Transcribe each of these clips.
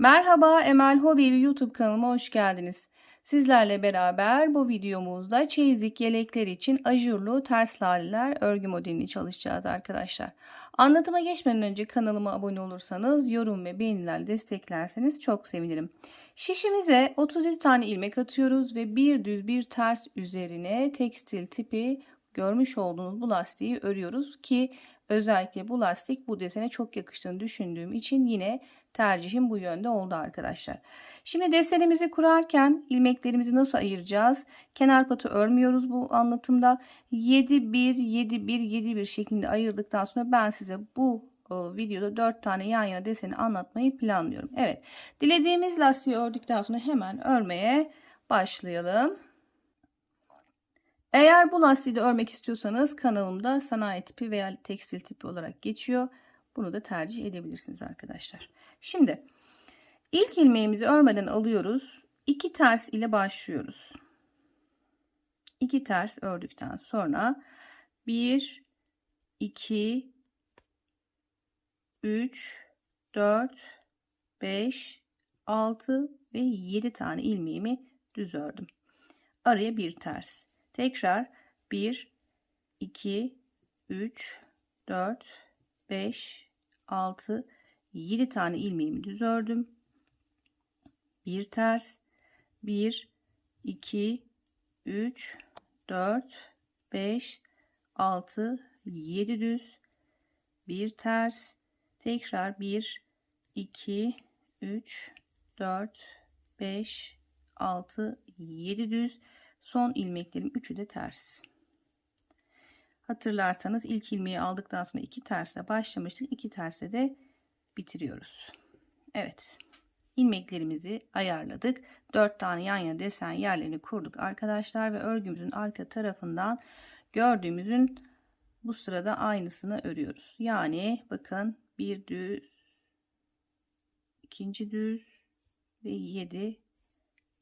Merhaba Emel Hobi YouTube kanalıma hoş geldiniz. Sizlerle beraber bu videomuzda çeyizlik yelekler için ajurlu ters laleler örgü modelini çalışacağız arkadaşlar. Anlatıma geçmeden önce kanalıma abone olursanız yorum ve beğenilerle desteklerseniz çok sevinirim. Şişimize 37 tane ilmek atıyoruz ve bir düz bir ters üzerine tekstil tipi görmüş olduğunuz bu lastiği örüyoruz ki özellikle bu lastik bu desene çok yakıştığını düşündüğüm için yine tercihim bu yönde oldu arkadaşlar. Şimdi desenimizi kurarken ilmeklerimizi nasıl ayıracağız? Kenar patı örmüyoruz bu anlatımda. 7 1 7 1 7 1 şeklinde ayırdıktan sonra ben size bu e, videoda 4 tane yan yana deseni anlatmayı planlıyorum. Evet. Dilediğimiz lastiği ördükten sonra hemen örmeye başlayalım. Eğer bu lastiği örmek istiyorsanız kanalımda sanayi tipi veya tekstil tipi olarak geçiyor. Bunu da tercih edebilirsiniz arkadaşlar. Şimdi ilk ilmeğimizi örmeden alıyoruz. İki ters ile başlıyoruz. İki ters ördükten sonra 1 2 3 4 5 6 ve 7 tane ilmeğimi düz ördüm. Araya bir ters. Tekrar 1 2 3 4 5 6 7 tane ilmeğimi düz ördüm. Bir ters. 1 2 3 4 5 6 7 düz. Bir ters. Tekrar 1 2 3 4 5 6 7 düz son ilmeklerim üçü de ters. Hatırlarsanız ilk ilmeği aldıktan sonra iki tersle başlamıştık. İki tersle de bitiriyoruz. Evet ilmeklerimizi ayarladık. 4 tane yan yana desen yerlerini kurduk arkadaşlar ve örgümüzün arka tarafından gördüğümüzün bu sırada aynısını örüyoruz. Yani bakın bir düz ikinci düz ve 7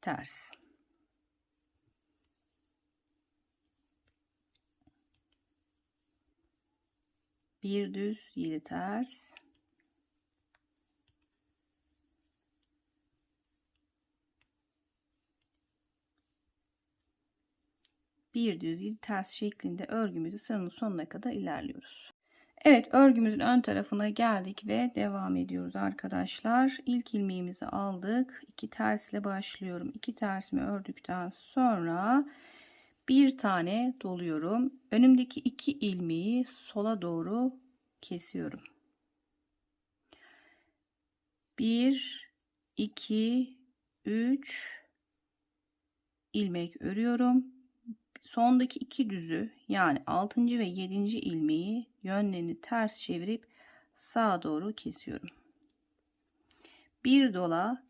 ters bir düz 7 ters bir düz 7 ters şeklinde örgümüzü sıranın sonuna kadar ilerliyoruz. Evet örgümüzün ön tarafına geldik ve devam ediyoruz arkadaşlar. İlk ilmeğimizi aldık. 2 tersle başlıyorum. 2 tersimi ördükten sonra bir tane doluyorum. Önümdeki iki ilmeği sola doğru kesiyorum. 1 2 3 ilmek örüyorum. Sondaki iki düzü yani 6. ve 7. ilmeği yönlerini ters çevirip sağa doğru kesiyorum. Bir dola,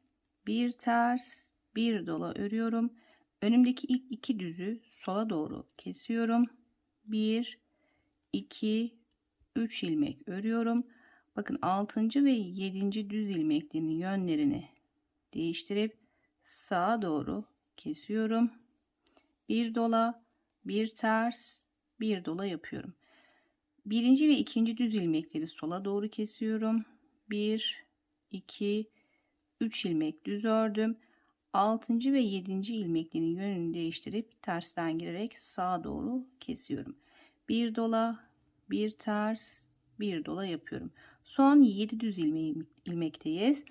bir ters, bir dola örüyorum. Önümdeki ilk iki düzü sola doğru kesiyorum. 1 2 3 ilmek örüyorum. Bakın 6. ve 7. düz ilmeklerinin yönlerini değiştirip sağa doğru kesiyorum. Bir dola, bir ters, bir dola yapıyorum. Birinci ve ikinci düz ilmekleri sola doğru kesiyorum. 1 2 3 ilmek düz ördüm. 6. ve 7. ilmeklerin yönünü değiştirip tersten girerek sağa doğru kesiyorum. Bir dola, bir ters, bir dola yapıyorum. Son 7 düz ilmeği, ilmekteyiz.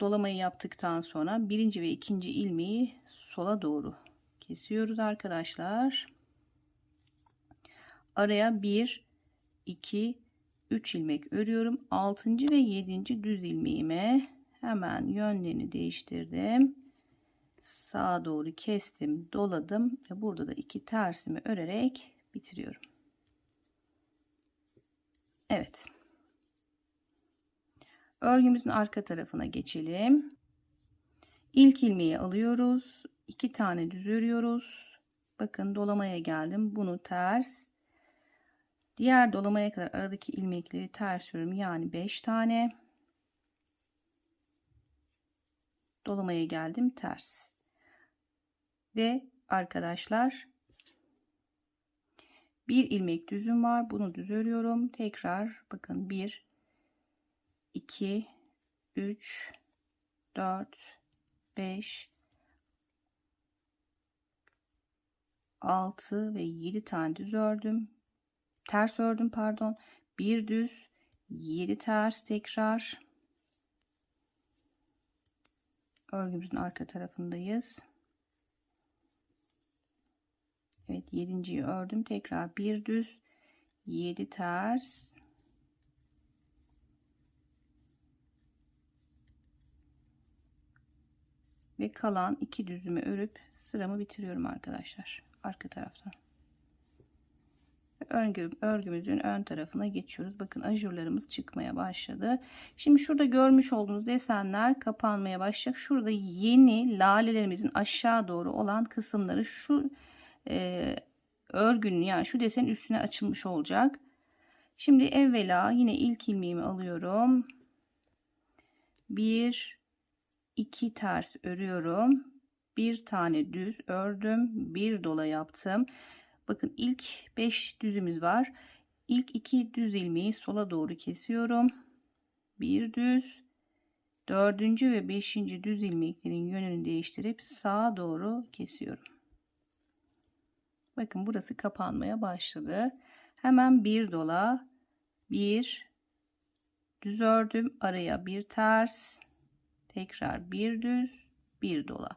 Dolamayı yaptıktan sonra birinci ve ikinci ilmeği sola doğru kesiyoruz arkadaşlar. Araya 1, 2, 3 ilmek örüyorum. 6. ve 7. düz ilmeğime hemen yönlerini değiştirdim sağa doğru kestim doladım ve burada da iki tersimi örerek bitiriyorum. Evet. Örgümüzün arka tarafına geçelim. İlk ilmeği alıyoruz iki tane düz örüyoruz. Bakın dolamaya geldim bunu ters. Diğer dolamaya kadar aradaki ilmekleri ters örüyorum yani 5 tane. Dolamaya geldim ters ve arkadaşlar bir ilmek düzüm var bunu düz örüyorum tekrar bakın 1 2 3 4 5 6 ve 7 tane düz ördüm. Ters ördüm pardon. Bir düz, 7 ters tekrar. Örgümüzün arka tarafındayız. Evet, yedinciyi ördüm. Tekrar bir düz, 7 ters. Ve kalan iki düzümü örüp sıramı bitiriyorum arkadaşlar. Arka taraftan. Örgü, örgümüzün ön tarafına geçiyoruz. Bakın ajurlarımız çıkmaya başladı. Şimdi şurada görmüş olduğunuz desenler kapanmaya başlayacak. Şurada yeni lalelerimizin aşağı doğru olan kısımları şu e, örgünün yani şu desenin üstüne açılmış olacak. Şimdi evvela yine ilk ilmeğimi alıyorum. Bir, iki ters örüyorum. Bir tane düz ördüm. Bir dola yaptım. Bakın ilk 5 düzümüz var. İlk 2 düz ilmeği sola doğru kesiyorum. Bir düz. Dördüncü ve beşinci düz ilmeklerin yönünü değiştirip sağa doğru kesiyorum. Bakın burası kapanmaya başladı. Hemen bir dola, bir düz ördüm. Araya bir ters, tekrar bir düz, bir dola.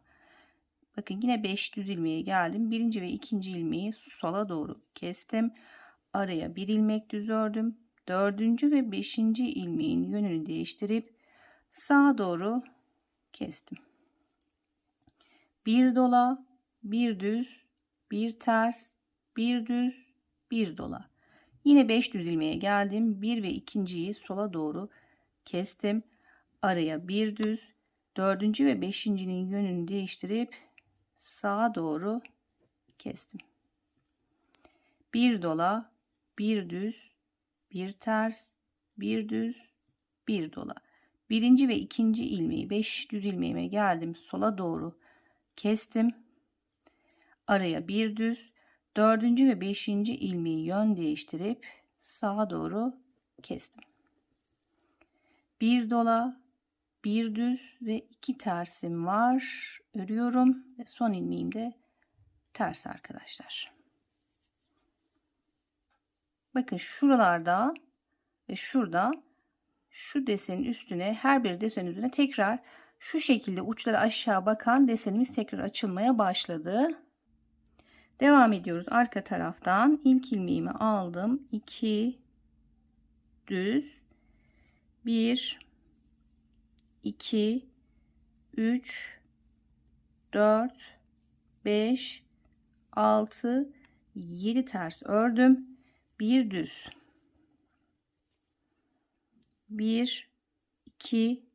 Bakın yine 5 düz ilmeğe geldim. Birinci ve ikinci ilmeği sola doğru kestim. Araya bir ilmek düz ördüm. Dördüncü ve beşinci ilmeğin yönünü değiştirip sağa doğru kestim. Bir dola, bir düz, bir ters, bir düz, bir dola. Yine 5 düz ilmeğe geldim. Bir ve ikinciyi sola doğru kestim. Araya bir düz, dördüncü ve beşincinin yönünü değiştirip sağa doğru kestim. Bir dola, bir düz, bir ters, bir düz, bir dola. Birinci ve ikinci ilmeği 5 düz ilmeğime geldim. Sola doğru kestim. Araya bir düz, dördüncü ve beşinci ilmeği yön değiştirip sağa doğru kestim. Bir dola, bir düz ve iki tersim var. Örüyorum ve son ilmeğim de ters arkadaşlar. Bakın şuralarda ve şurada şu desenin üstüne her bir desenin üzerine tekrar şu şekilde uçları aşağı bakan desenimiz tekrar açılmaya başladı. Devam ediyoruz arka taraftan. ilk ilmeğimi aldım. 2 düz 1 2 3 4 5 6 7 ters ördüm. Bir düz. 1 2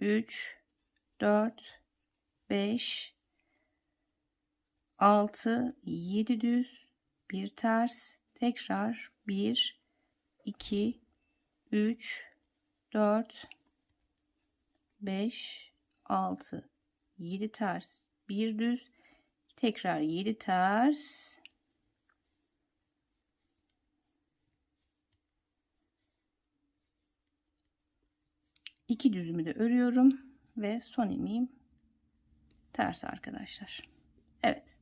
3 4 5 6 7 düz bir ters tekrar 1 2 3 4 5 6 7 ters bir düz tekrar 7 ters iki düzümü de örüyorum ve son ilmeğim ters arkadaşlar. Evet.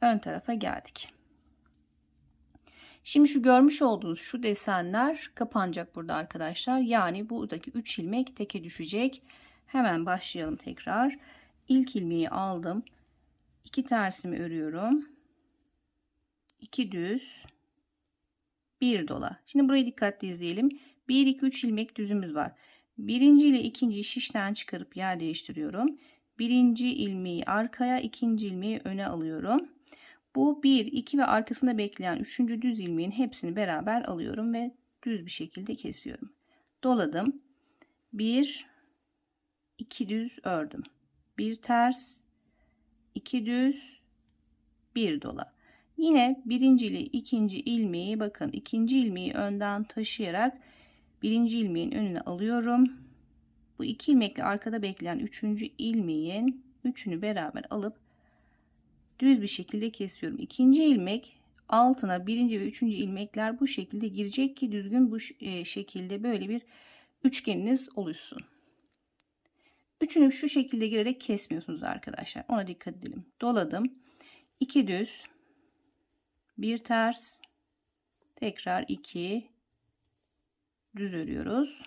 Ön tarafa geldik. Şimdi şu görmüş olduğunuz şu desenler kapanacak burada arkadaşlar. Yani buradaki 3 ilmek teke düşecek. Hemen başlayalım tekrar. İlk ilmeği aldım. 2 tersimi örüyorum. 2 düz. 1 dola. Şimdi burayı dikkatli izleyelim. 1 2 3 ilmek düzümüz var. Birinci ile ikinci şişten çıkarıp yer değiştiriyorum. Birinci ilmeği arkaya, ikinci ilmeği öne alıyorum. Bu 1, 2 ve arkasında bekleyen 3. düz ilmeğin hepsini beraber alıyorum ve düz bir şekilde kesiyorum. Doladım. 1, 2 düz ördüm. 1 ters, 2 düz, 1 dola. Yine birinci ile ikinci ilmeği bakın ikinci ilmeği önden taşıyarak birinci ilmeğin önüne alıyorum. Bu iki ilmekle arkada bekleyen üçüncü ilmeğin üçünü beraber alıp düz bir şekilde kesiyorum. İkinci ilmek altına birinci ve üçüncü ilmekler bu şekilde girecek ki düzgün bu e, şekilde böyle bir üçgeniniz oluşsun. Üçünü şu şekilde girerek kesmiyorsunuz arkadaşlar. Ona dikkat edelim. Doladım. 2 düz. Bir ters. Tekrar 2 düz örüyoruz.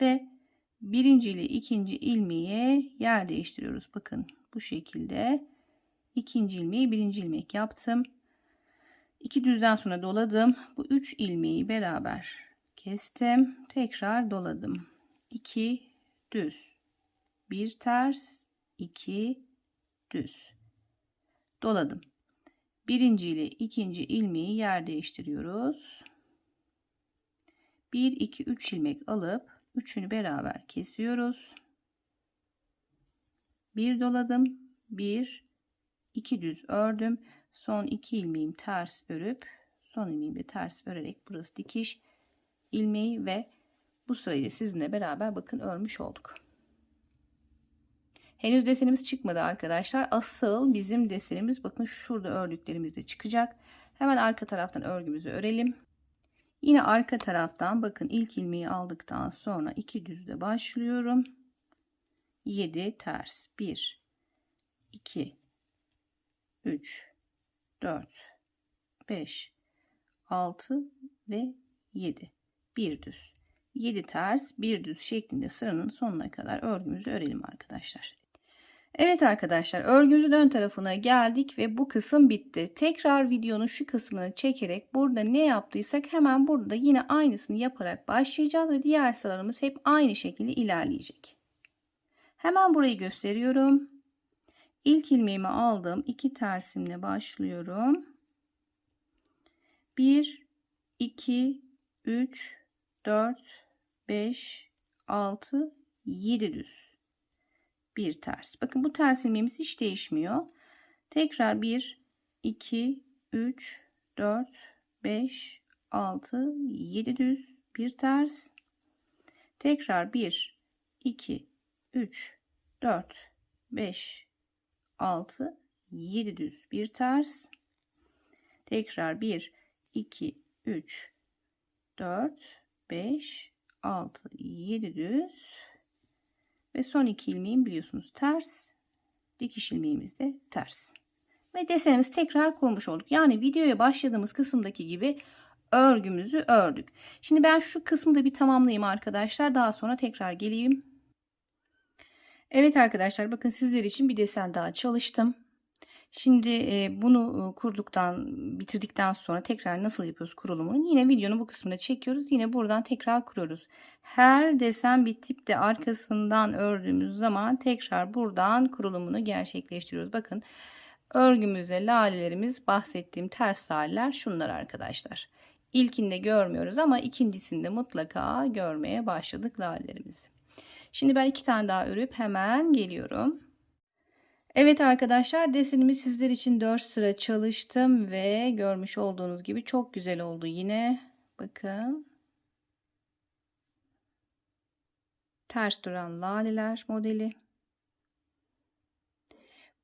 Ve birinci ile ikinci ilmeğe yer değiştiriyoruz. Bakın bu şekilde ikinci ilmeği birinci ilmek yaptım. İki düzden sonra doladım. Bu üç ilmeği beraber kestim. Tekrar doladım. 2 düz. Bir ters. 2 düz. Doladım. Birinci ile ikinci ilmeği yer değiştiriyoruz. 1 2 3 ilmek alıp üçünü beraber kesiyoruz. Bir doladım. 1 2 düz ördüm. Son 2 ilmeğim ters örüp son ilmeğimi de ters örerek burası dikiş ilmeği ve bu sırayı sizinle beraber bakın örmüş olduk. Henüz desenimiz çıkmadı arkadaşlar. Asıl bizim desenimiz bakın şurada ördüklerimizde çıkacak. Hemen arka taraftan örgümüzü örelim. Yine arka taraftan bakın ilk ilmeği aldıktan sonra iki düzle başlıyorum. 7 ters. 1 2 3 4 5 6 ve 7 bir düz. 7 ters bir düz şeklinde sıranın sonuna kadar örgümüzü örelim arkadaşlar Evet arkadaşlar örgümüzün ön tarafına geldik ve bu kısım bitti. Tekrar videonun şu kısmını çekerek burada ne yaptıysak hemen burada yine aynısını yaparak başlayacağız ve diğer sıralarımız hep aynı şekilde ilerleyecek. Hemen burayı gösteriyorum. İlk ilmeğimi aldım. iki tersimle başlıyorum. 1 2 3 4 5 6 7 düz bir ters. Bakın bu ters ilmeğimiz hiç değişmiyor. Tekrar 1, 2, 3, 4, 5, 6, 7 düz bir ters. Tekrar 1, 2, 3, 4, 5, 6, 7 düz bir ters. Tekrar 1, 2, 3, 4, 5, 6, 7 düz ve son iki ilmeğim biliyorsunuz ters. Dikiş ilmeğimiz de ters. Ve desenimiz tekrar kurmuş olduk. Yani videoya başladığımız kısımdaki gibi örgümüzü ördük. Şimdi ben şu kısmı da bir tamamlayayım arkadaşlar. Daha sonra tekrar geleyim. Evet arkadaşlar bakın sizler için bir desen daha çalıştım. Şimdi bunu kurduktan, bitirdikten sonra tekrar nasıl yapıyoruz kurulumunu yine videonun bu kısmına çekiyoruz. Yine buradan tekrar kuruyoruz. Her desen bitip de arkasından ördüğümüz zaman tekrar buradan kurulumunu gerçekleştiriyoruz. Bakın örgümüzde lalelerimiz bahsettiğim ters laleler şunlar arkadaşlar. İlkinde görmüyoruz ama ikincisinde mutlaka görmeye başladık lalelerimizi. Şimdi ben iki tane daha örüp hemen geliyorum. Evet arkadaşlar desenimi sizler için 4 sıra çalıştım ve görmüş olduğunuz gibi çok güzel oldu yine. Bakın. Ters duran laleler modeli.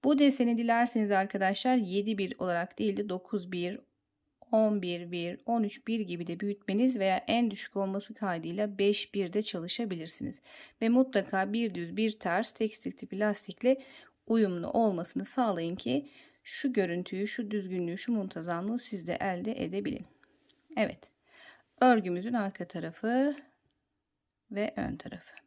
Bu deseni dilerseniz arkadaşlar 7-1 olarak değil de 9-1, 11-1, 13-1 gibi de büyütmeniz veya en düşük olması kaydıyla 5-1'de çalışabilirsiniz. Ve mutlaka bir düz bir ters tekstil tipi lastikle uyumlu olmasını sağlayın ki şu görüntüyü, şu düzgünlüğü, şu muntazamlığı siz de elde edebilin. Evet. Örgümüzün arka tarafı ve ön tarafı.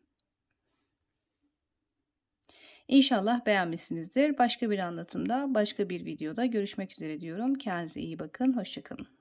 İnşallah beğenmişsinizdir. Başka bir anlatımda, başka bir videoda görüşmek üzere diyorum. Kendinize iyi bakın. Hoşçakalın.